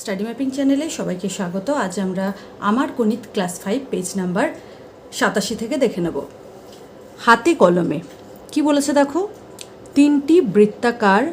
Study mapping চ্যানেলে সবাইকে স্বাগত। আজ আমরা আমার গণিত ক্লাস ফাইভ, পেজ নাম্বার সাতাশি থেকে দেখে নেব। হাতে কলমে, কি বলেছে দেখো? তিনটি বৃত্তাকার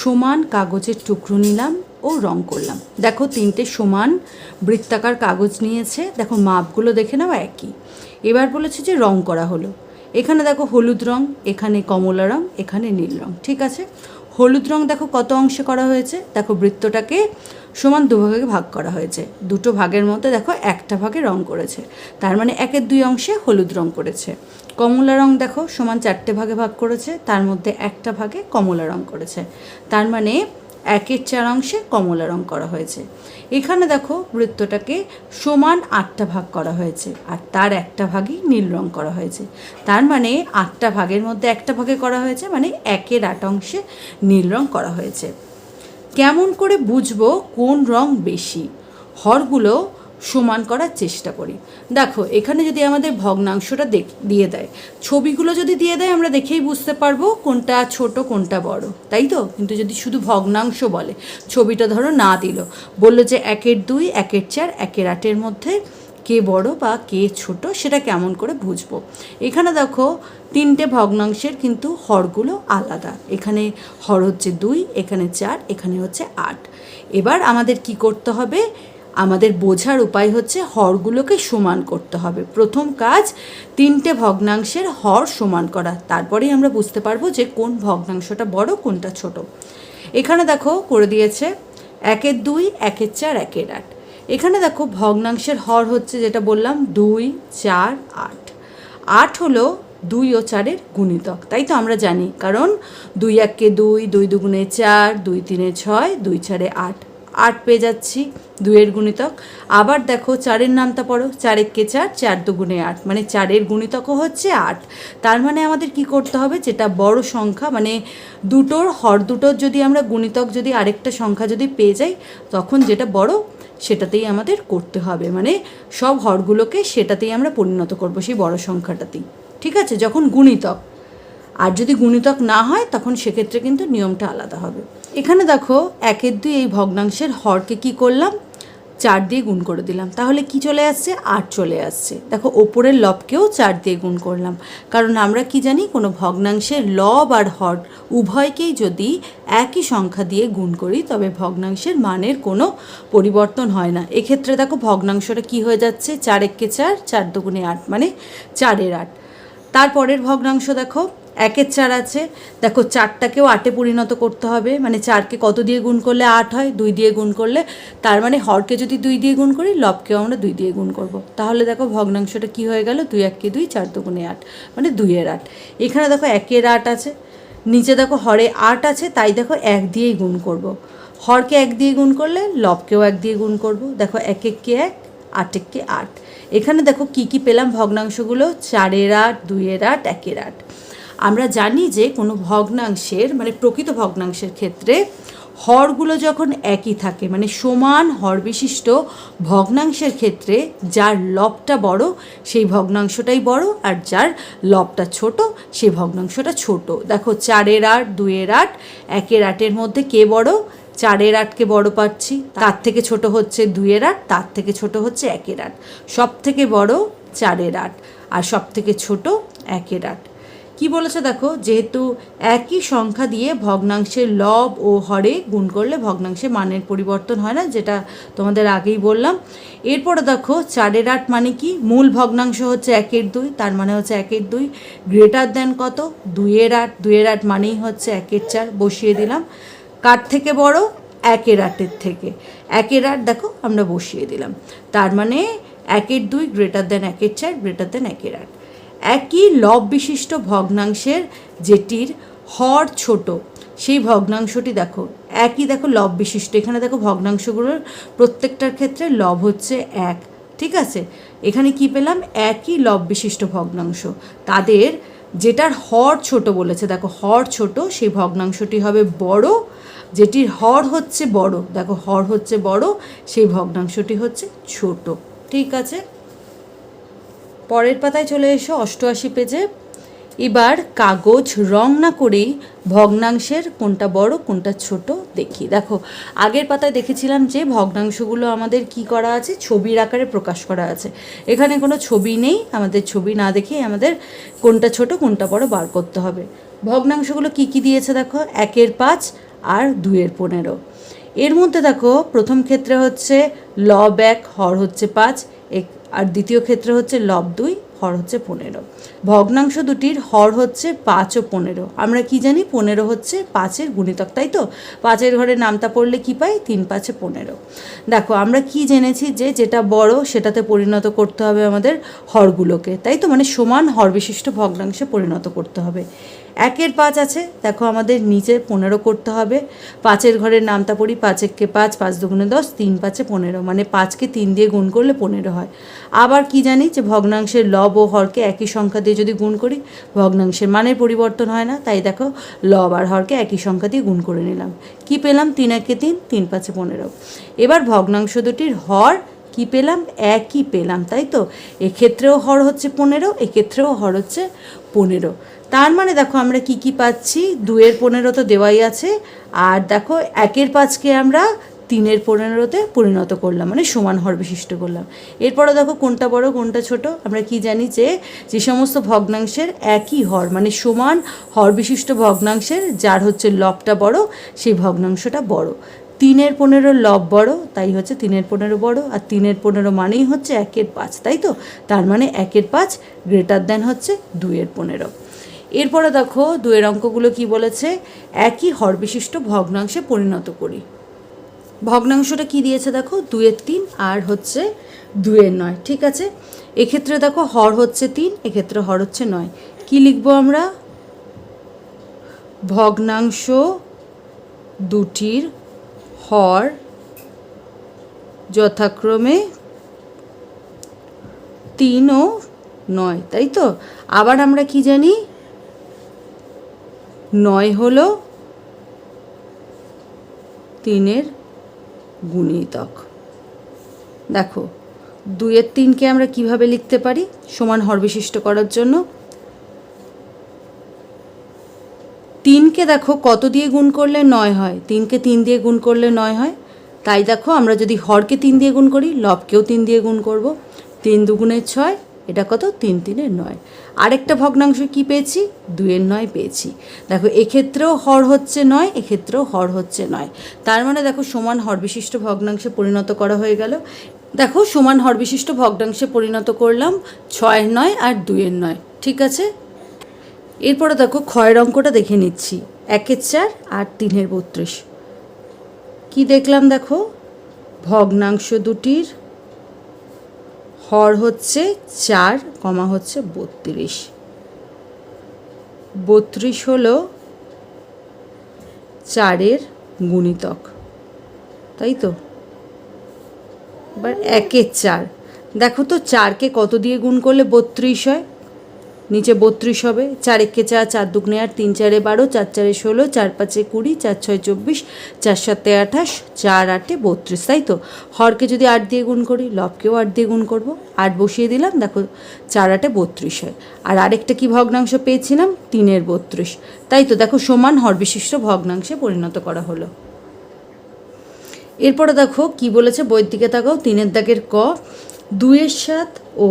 সমান কাগজের টুকরো নিলাম ও রং করলাম। দেখো, তিনটে সমান বৃত্তাকার কাগজ নিয়েছে। দেখো, মাপগুলো দেখে নাও, একই। এবার বলেছে যে রং করা হলো। এখানে দেখো হলুদ রং, এখানে কমলা রং, এখানে নীল রং। ঠিক আছে? হলুদ রং দেখো কত অংশে করা হয়েছে। দেখো বৃত্তটাকে সমান দুভাগে ভাগ করা হয়েছে। দুটো ভাগের মধ্যে দেখো একটা ভাগে রং করেছে। তার মানে একের দুই অংশে হলুদ রং করেছে। কমলা রং দেখো সমান চারটে ভাগে ভাগ করেছে। তার মধ্যে একটা ভাগে কমলা রং করেছে। তার মানে একের চার অংশে কমলা রং করা হয়েছে। এখানে দেখো বৃত্তটাকে সমান আটটা ভাগ করা হয়েছে আর তার একটা ভাগই নীল রং করা হয়েছে। তার মানে আটটা ভাগের মধ্যে একটা ভাগে করা হয়েছে মানে একের আট অংশে নীল রং করা হয়েছে। কেমন করে বুঝব কোন রং বেশি? হরগুলো সমান করার চেষ্টা করি। দেখো, এখানে যদি আমাদের ভগ্নাংশটা দিয়ে দেয়, ছবিগুলো যদি দিয়ে দেয়, আমরা দেখেই বুঝতে পারব কোনটা ছোট, কোনটা বড়, তাই তো? কিন্তু যদি শুধু ভগ্নাংশ বলে, ছবিটা ধরো না দিল, বলল যে একের দুই, একের চার, একের আটের মধ্যে কে বড় বা কে ছোট, সেটা কেমন করে বুঝব? এখানে দেখো, তিনটে ভগ্নাংশের কিন্তু হরগুলো আলাদা। এখানে হর হচ্ছে দুই, এখানে চার, এখানে হচ্ছে আট। এবার আমাদের কি করতে হবে? আমাদের বোঝার উপায় হচ্ছে হরগুলোকে সমান করতে হবে। প্রথম কাজ, তিনটে ভগ্নাংশের হর সমান করা। তারপরেই আমরা বুঝতে পারব যে কোন ভগ্নাংশটা বড়, কোনটা ছোট। এখানে দেখো করে দিয়েছে একের দুই, একের চার, একের আট। এখানে দেখো ভগ্নাংশের হর হচ্ছে যেটা বললাম, দুই, চার, আট। আট হলো দুই ও চারের গুণিতক। তাই তো আমরা জানি, কারণ দুই এককে দুই দুই দুগুণে চার, দুই তিনে ছয়, দুই চারে আট। আট পেয়ে যাচ্ছি। দুইয়ের গুণিতক। আবার দেখো, চারের নামটা পড়ো চার এককে চার চার দুগুণে আট। মানে চারের গুণিতকও হচ্ছে আট। তার মানে আমাদের কি করতে হবে? যেটা বড় সংখ্যা মানে দুটোর, হর দুটোর যদি আমরা গুণিতক যদি আরেকটা সংখ্যা যদি পেয়ে যাই, তখন যেটা বড়, সেটাতেই আমাদের করতে হবে। মানে সব হরগুলোকে সেটাতেই আমরা পরিণত করব সেই বড় সংখ্যাটাতেই। ঠিক আছে? যখন গুণিতক। আর যদি গুণিতক না হয়, তখন সেক্ষেত্রে কিন্তু নিয়মটা আলাদা হবে। এখানে দেখো, একের দুই এই ভগ্নাংশের হরকে কি করলাম? চার দিয়ে গুণ করে দিলাম। তাহলে কি চলে আসছে? আট চলে আসছে। দেখো, ওপরের লবকেও চার দিয়ে গুণ করলাম। কারণ আমরা কি জানি, কোনো ভগ্নাংশের লব আর হর উভয়কেই যদি একই সংখ্যা দিয়ে গুণ করি, তবে ভগ্নাংশের মানের কোনো পরিবর্তন হয় না। এক্ষেত্রে দেখো, ভগ্নাংশটা কি হয়ে যাচ্ছে? চার এককে চার চার দুগুণে আট মানে চারের আট। তারপরের ভগ্নাংশ দেখো একের চার আছে। দেখো, চারটাকেও আটে পরিণত করতে হবে। মানে চারকে কত দিয়ে গুণ করলে আট হয়? দুই দিয়ে গুণ করলে, তার মানে হরকে যদি দুই দিয়ে গুণ করি, লবকেও আমরা দুই দিয়ে গুণ করব। তাহলে দেখো, ভগ্নাংশটা কি হয়ে গেল? দুই এককে দুই, চার দুগুণে আট। মানে দুইয়ের আট। এখানে দেখো, একের আট আছে। নিচে দেখো, হরে আট আছে, তাই দেখো, এক দিয়েই গুণ করব। হরকে এক দিয়ে গুণ করলে, লবকেও এক দিয়ে গুণ করব। দেখো এক এককে এক আট এককে আট। এখানে দেখো, কি কি পেলাম ভগ্নাংশগুলো? চারের আট, দুইয়ের আট, একের আট। আমরা জানি যে কোনো ভগ্নাংশের মানে প্রকৃত ভগ্নাংশের ক্ষেত্রে হরগুলো যখন একই থাকে মানে সমান হর বিশিষ্ট ভগ্নাংশের ক্ষেত্রে যার লবটা বড় সেই ভগ্নাংশটাই বড় আর যার লবটা ছোট সেই ভগ্নাংশটা ছোট। দেখো চারের আট, দুইয়ের আট, একের আটের মধ্যে কে বড়? চারের আটকে বড় পাচ্ছি, তার থেকে ছোট হচ্ছে দুইয়ের আট, তার থেকে ছোট হচ্ছে একের আট। সব থেকে বড় চারের আট আর সব থেকে ছোট একের আট। কি বলেছে দেখো? যেহেতু একই সংখ্যা দিয়ে ভগ্নাংশের লব ও হরে গুণ করলে ভগ্নাংশে মানের পরিবর্তন হয় না, যেটা তোমাদের আগেই বললাম। এরপরে দেখো, চারের আট মানে কি? মূল ভগ্নাংশ হচ্ছে একের দুই, তার মানে হচ্ছে একের দুই। গ্রেটার দেন কত? দুইয়ের আট। দুইয়ের আট মানেই হচ্ছে একের চার, বসিয়ে দিলাম। কার থেকে বড়? একের আটের থেকে। একের আট দেখো, আমরা বসিয়ে দিলাম। তার মানে একের দুই, গ্রেটার দেন একের চার, গ্রেটার দেন একের আট। একই লব বিশিষ্ট ভগ্নাংশের যেটির হর ছোট, সেই ভগ্নাংশটি দেখো, একই দেখো লব বিশিষ্ট এখানে দেখো ভগ্নাংশগুলোর প্রত্যেকটার ক্ষেত্রে লব হচ্ছে এক, ঠিক আছে? এখানে কি পেলাম? একই লব বিশিষ্ট ভগ্নাংশ, তাদের যেটার হর ছোট বলেছে, দেখো হর ছোট, সেই ভগ্নাংশটি হবে বড়, যেটির হর হচ্ছে বড়, দেখো হর হচ্ছে বড়, সেই ভগ্নাংশটি হচ্ছে ছোট, ঠিক আছে? পরের পাতায় চলে এসো অষ্টআশি পেজে। এবার কাগজ রং না করেই ভগ্নাংশের কোনটা বড়, কোনটা ছোট দেখি। দেখো, আগের পাতায় দেখেছিলাম যে ভগ্নাংশগুলো আমাদের কি করা আছে? ছবির আকারে প্রকাশ করা আছে। এখানে কোনো ছবি নেই, আমাদের ছবি না দেখেই আমাদের কোনটা ছোট, কোনটা বড় বার করতে হবে। ভগ্নাংশগুলো কি কি দিয়েছে দেখো? একের পাঁচ আর দুইয়ের পনেরো। এর মধ্যে দেখো, প্রথম ক্ষেত্রে হচ্ছে, ল ব্যাক, হর হচ্ছে পাঁচ। আর দ্বিতীয় ক্ষেত্রে হচ্ছে লব দুই হর হচ্ছে পনেরো। ভগ্নাংশ দুটির হর হচ্ছে পাঁচ ও পনেরো। আমরা কি জানি? পনেরো হচ্ছে পাঁচের গুণিতক, তাই তো? পাঁচের ঘরে নামতা পড়লে কি পাই? তিন, পাঁচে পনেরো। দেখো, আমরা কি জেনেছি যে যেটা বড় সেটাতে পরিণত করতে হবে আমাদের হরগুলোকে। তাই তো? মানে সমান হর বিশিষ্ট ভগ্নাংশে পরিণত করতে হবে। একের পাঁচ আছে, দেখো আমাদের নিচে পনেরো করতে হবে। পাঁচের ঘরের নামতা পড়ি পাঁচ এককে পাঁচ পাঁচ দুগুণে দশ, তিন, পাঁচে পনেরো। মানে পাঁচকে তিন দিয়ে গুণ করলে পনেরো হয়। আবার কি জানি? যে ভগ্নাংশের লব ও হরকে একই সংখ্যা দিয়ে যদি গুণ করি, ভগ্নাংশের মানের পরিবর্তন হয় না। তাই দেখো লব আর হরকে একই সংখ্যা দিয়ে গুণ করে নিলাম। কি পেলাম? তিন একে তিন তিন পাঁচে পনেরো। এবার ভগ্নাংশ দুটির হর কি পেলাম? একই পেলাম, তাই তো? এক্ষেত্রেও হর হচ্ছে পনেরো, এক্ষেত্রেও হর হচ্ছে পনেরো। তার মানে দেখো, আমরা কি কি পাচ্ছি? দুয়ের পনেরো তো দেওয়াই আছে। আর দেখো, একের পাঁচকে আমরা তিনের পনেরোতে পরিণত করলাম মানে সমান হর বিশিষ্ট করলাম। এরপরে দেখো কোনটা বড়, কোনটা ছোট, আমরা কি জানি যে যে সমস্ত ভগ্নাংশের একই হর মানে সমান হর বিশিষ্ট ভগ্নাংশের যার হচ্ছে লবটা বড়, সেই ভগ্নাংশটা বড়। তিনের পনেরো লব বড়, তাই হচ্ছে তিনের পনেরো বড়, আর তিনের পনেরো মানেই হচ্ছে একের পাঁচ, তাই তো? তার মানে একের পাঁচ গ্রেটার দেন হচ্ছে দুইয়ের পনেরো। এরপরে দেখো দুয়ের অঙ্কগুলো কি বলেছে? একই হর বিশিষ্ট ভগ্নাংশে পরিণত করি। ভগ্নাংশটা কি দিয়েছে দেখো? দুয়ের তিন, আর হচ্ছে দুয়ের নয়, ঠিক আছে? এক্ষেত্রে দেখো হর হচ্ছে তিন, এক্ষেত্রে হর হচ্ছে নয়। কি লিখব আমরা? ভগ্নাংশ দুটির হর যথাক্রমে তিন ও নয়, তাই তো? আবার আমরা কি জানি? নয় হলো তিনের গুণিতক। দেখো, দুইয়ের তিনকে আমরা কীভাবে লিখতে পারি? সমান হর বিশিষ্ট করার জন্য। তিনকে দেখো, কত দিয়ে গুণ করলে নয় হয়? তিনকে তিন দিয়ে গুণ করলে নয় হয়? তাই দেখো, আমরা যদি হরকে তিন দিয়ে গুণ করি, লবকেও তিন দিয়ে গুণ করব। তিন দুগুণের ছয় এটা কত? তিন তিনের নয়। আরেকটা ভগ্নাংশ কি পেয়েছি? দুয়ের নয় পেয়েছি। দেখো, এক্ষেত্রেও হর হচ্ছে নয়, এক্ষেত্রেও হর হচ্ছে নয়। তার মানে দেখো, সমান হর বিশিষ্ট ভগ্নাংশে পরিণত করা হয়ে গেল। দেখো, সমান হর বিশিষ্ট ভগ্নাংশে পরিণত করলাম ছয়ের নয় আর দুয়ের নয়। ঠিক আছে? এরপরে দেখো, ক্ষয়ের অঙ্কটা দেখে নিচ্ছি। একের চার আর তিনের বত্রিশ। কি দেখলাম দেখো? ভগ্নাংশ দুটির হর হচ্ছে চার, কমা হচ্ছে বত্রিশ। বত্রিশ হলো চারের গুণিতক। তাই তো? এবার একের চার। দেখো তো চারকে কত দিয়ে গুণ করলে বত্রিশ হয়? নিচে বত্রিশ হবে। চার একে চার চার দুগুণে আট, তিন চারে বারো, চার চারে ষোলো, চার পাঁচে কুড়ি, চার ছয় চব্বিশ, চার সাতে আঠাশ, চার আটে বত্রিশ, তাই তো? হরকে যদি আট দিয়ে গুণ করি, লবকেও আট দিয়ে গুণ করব। আট বসিয়ে দিলাম, দেখো চার আটে বত্রিশ হয়। আর আরেকটা কি ভগ্নাংশ পেয়েছিলাম? তিনের বত্রিশ। তাই তো, দেখো সমান হর বিশিষ্ট ভগ্নাংশে পরিণত করা হলো। এরপরে দেখো কি বলেছে বইয়ের দিকে তাকাও তিনের দাগের ক দুয়ের সাত ও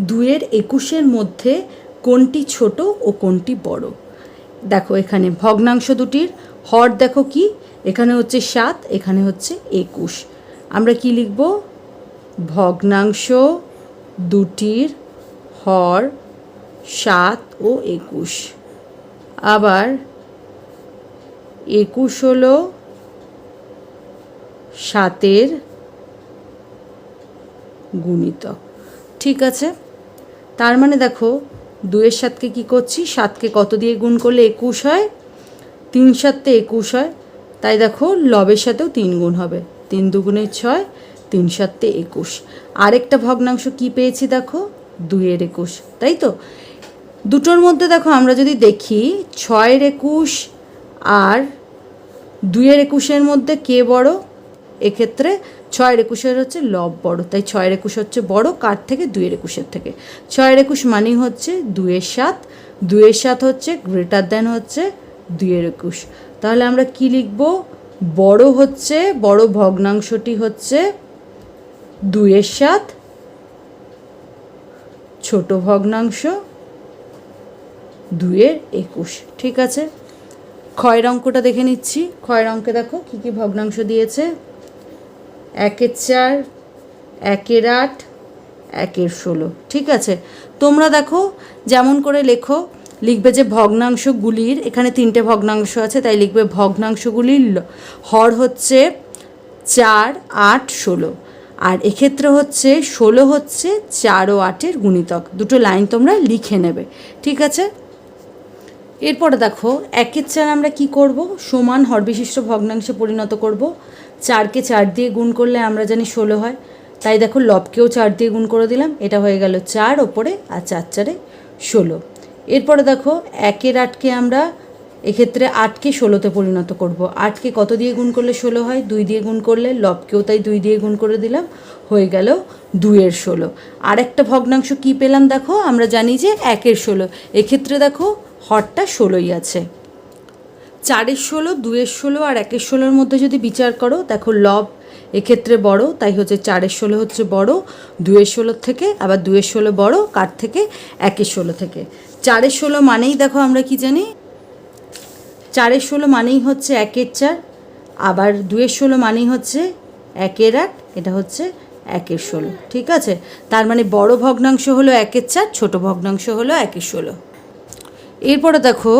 দুয়ের একুশের মধ্যে কোনটি ছোট ও কোনটি বড়? দেখো, এখানে ভগ্নাংশ দুটির হর দেখো কি? এখানে হচ্ছে সাত, এখানে হচ্ছে একুশ। আমরা কি লিখব? ভগ্নাংশ দুটির হর সাত ও একুশ। আবার একুশ হলো সাতের গুণিতক। ঠিক আছে? তার মানে দেখো দুয়ের সাতকে কী করছি? সাতকে কত দিয়ে গুণ করলে একুশ হয়? তিন সাততে একুশ হয়। তাই দেখো, লবের সাথেও তিন গুণ হবে। তিন দুগুণে ছয়, তিন সাততে একুশ। আরেকটা ভগ্নাংশ কি পেয়েছি দেখো? দুইয়ের একুশ। তাই তো? দুটোর মধ্যে দেখো, আমরা যদি দেখি, ছয়ের একুশ আর দুইয়ের একুশের মধ্যে কে বড়? এক্ষেত্রে ছয়ের একুশের হচ্ছে লব বড়, তাই ছয়ের একুশ হচ্ছে বড়, কার থেকে? দুইয়ের একুশের থেকে। ছয়ের একুশ মানেই হচ্ছে দুয়ের সাত, দুইয়ের সাত হচ্ছে গ্রেটার দেন হচ্ছে দুইয়ের একুশ। তাহলে আমরা কি লিখব? বড় হচ্ছে, বড় ভগ্নাংশটি হচ্ছে দুইয়ের সাত, ছোট ভগ্নাংশ দুইয়ের একুশ। ঠিক আছে? ক্ষয়ের অঙ্কটা দেখে নিচ্ছি। ক্ষয়ের অঙ্কে দেখো কী কী ভগ্নাংশ দিয়েছে। একের চার, একের আট, একের ষোলো। ঠিক আছে? তোমরা দেখো, যেমন করে লেখো, লিখবে যে ভগ্নাংশগুলির এখানে তিনটে ভগ্নাংশ আছে, তাই লিখবে ভগ্নাংশগুলির হর হচ্ছে চার, আট, ষোলো। আর এক্ষেত্রে হচ্ছে ষোলো হচ্ছে চার ও আটের গুণিতক। দুটো লাইন তোমরা লিখে নেবে। ঠিক আছে? এরপরে দেখো, একের চার আমরা কি করব? সমান হরবিশিষ্ট ভগ্নাংশে পরিণত করব। চারকে চার দিয়ে গুণ করলে আমরা জানি ষোলো হয়। তাই দেখো লবকেও চার দিয়ে গুণ করে দিলাম, এটা হয়ে গেল চার, ওপরে আর চার চারে ষোলো। এরপরে দেখো একের আটকে আমরা এক্ষেত্রে আটকে ষোলোতে পরিণত করব। আটকে কত দিয়ে গুণ করলে ষোলো হয়? দুই দিয়ে গুণ করলে লবকেও তাই দুই দিয়ে গুণ করে দিলাম, হয়ে গেল দুইয়ের ষোলো। আরেকটা ভগ্নাংশ কি পেলাম দেখো? আমরা জানি যে একের ষোলো। এক্ষেত্রে দেখো হরটা ষোলোই আছে। চারের ষোলো, দুয়ের ষোলো আর একের ষোলোর মধ্যে যদি বিচার করো, দেখো লব এক্ষেত্রে বড়, তাই হচ্ছে চারের ষোলো হচ্ছে বড়, দুয়ের ষোলোর থেকে, আবার দুয়ের ষোলো বড়, কার থেকে? একের ষোলো থেকে। চারের ষোলো মানেই দেখো আমরা কি জানি? চারের ষোলো মানেই হচ্ছে একের চার, আবার দুয়ের ষোলো মানেই হচ্ছে একের আট, এটা হচ্ছে একের ষোলো, ঠিক আছে? তার মানে বড় ভগ্নাংশ হলো একের চার, ছোট ভগ্নাংশ হলো একের ষোলো। এরপরে দেখো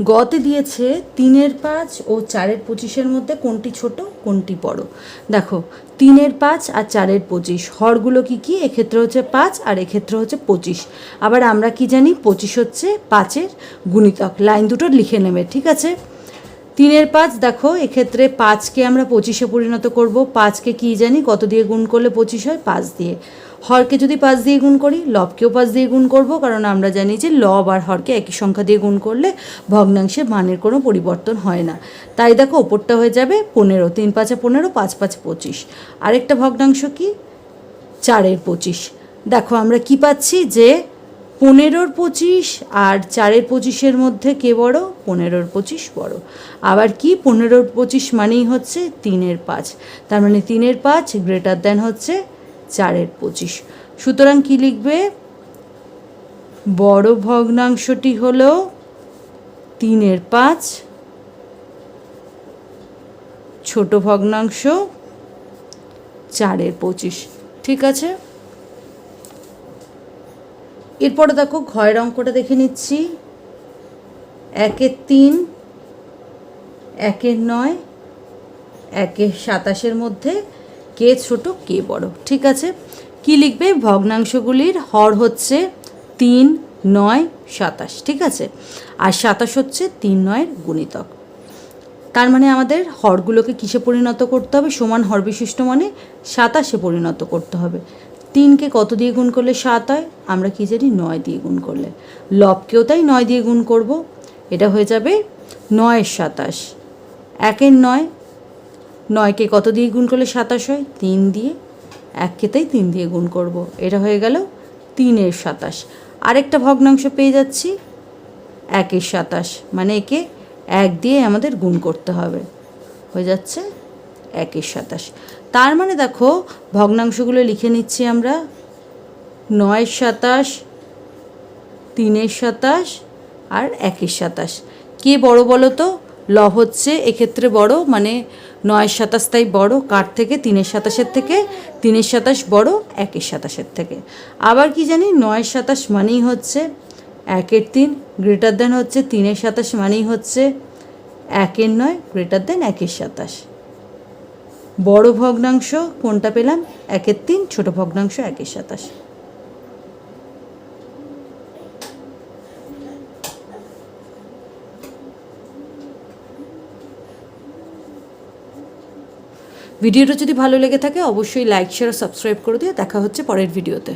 গতে দিয়েছে তিনের পাঁচ ও চারের পঁচিশের মধ্যে কোনটি ছোট, কোনটি বড়। দেখো, তিনের পাঁচ আর চারের পঁচিশ। হরগুলো কি কি? এক্ষেত্রে হচ্ছে পাঁচ আর এক্ষেত্রে হচ্ছে পঁচিশ। আবার আমরা কি জানি? পঁচিশ হচ্ছে পাঁচের গুণিতক। লাইন দুটো লিখে নেবে, ঠিক আছে? তিনের পাঁচ, দেখো, এক্ষেত্রে পাঁচকে আমরা পঁচিশে পরিণত করব। পাঁচকে কি জানি? কত দিয়ে গুণ করলে পঁচিশ হয়? পাঁচ দিয়ে। হরকে যদি পাঁচ দিয়ে গুণ করি, লবকেও পাঁচ দিয়ে গুণ করব, কারণ আমরা জানি যে লব আর হরকে একই সংখ্যা দিয়ে গুণ করলে ভগ্নাংশে মানের কোনো পরিবর্তন হয় না। তাই দেখো, ওপরটা হয়ে যাবে পনেরো, তিন পাঁচে পনেরো, পাঁচ পাঁচ পঁচিশ। আরেকটা ভগ্নাংশ কি? চারের পঁচিশ। দেখো, আমরা কি পাচ্ছি? যে পনেরোর পঁচিশ আর চারের পঁচিশের মধ্যে কে বড়? পনেরোর পঁচিশ বড়। আবার কি? পনেরোর পঁচিশ মানেই হচ্ছে তিনের পাঁচ। তার মানে তিনের পাঁচ গ্রেটার দেন হচ্ছে চারের পঁচিশ। সুতরাং কি লিখবে? বড় ভগ্নাংশটি হলো তিনের পাঁচ। ছোট ভগ্নাংশ চারের পঁচিশ। ঠিক আছে? এরপরে দেখো ঘয়ের অঙ্কটা দেখে নিচ্ছি। একের তিন, একের নয়, একের সাতাশের মধ্যে কে ছোট, কে বড়। ঠিক আছে? কি লিখবে? ভগ্নাংশগুলির হর হচ্ছে তিন, নয়, সাতাশ। ঠিক আছে? আর সাতাশ হচ্ছে তিন, নয়ের গুণিতক। তার মানে আমাদের হরগুলোকে কিসে পরিণত করতে হবে? সমান হর বিশিষ্ট মানে সাতাশে পরিণত করতে হবে। তিনকে কত দিয়ে গুণ করলে সাত হয়? আমরা কি জানি? নয় দিয়ে গুণ করলে। লবকেও তাই নয় দিয়ে গুণ করব। এটা হয়ে যাবে নয়ের সাতাশ। একের নয় নয়কে কত দিয়ে গুণ করলে সাতাশ হয়? তিন দিয়ে, এককে তাই তিন দিয়ে গুণ করব। এটা হয়ে গেল তিনের সাতাশ। আরেকটা ভগ্নাংশ পেয়ে যাচ্ছি একের সাতাশ। মানে একে এক দিয়ে আমাদের গুণ করতে হবে। হয়ে যাচ্ছে একের সাতাশ। তার মানে দেখো, ভগ্নাংশগুলো লিখে নিচ্ছি আমরা। নয়ের সাতাশ, তিনের সাতাশ আর একের সাতাশ। কে বড় বলো তো ল হচ্ছে এক্ষেত্রে বড় মানে নয়ের সাতাশ তাই বড়, কার থেকে? তিনের সাতাশের থেকে। তিনের সাতাশ বড়, একের সাতাশের থেকে। আবার কি জানি নয়ের সাতাশ মানেই হচ্ছে একের তিন গ্রেটার দেন হচ্ছে তিনের সাতাশ মানেই হচ্ছে একের নয় গ্রেটার দেন একের সাতাশ। বড় ভগ্নাংশ কোনটা পেলাম? একের তিন, ছোট ভগ্নাংশ একের সাতাশ। ভিডিওটা যদি ভালো লেগে থাকে, অবশ্যই লাইক শেয়ার সাবস্ক্রাইব করে দিয়ে দেখা হচ্ছে পরের ভিডিওতে।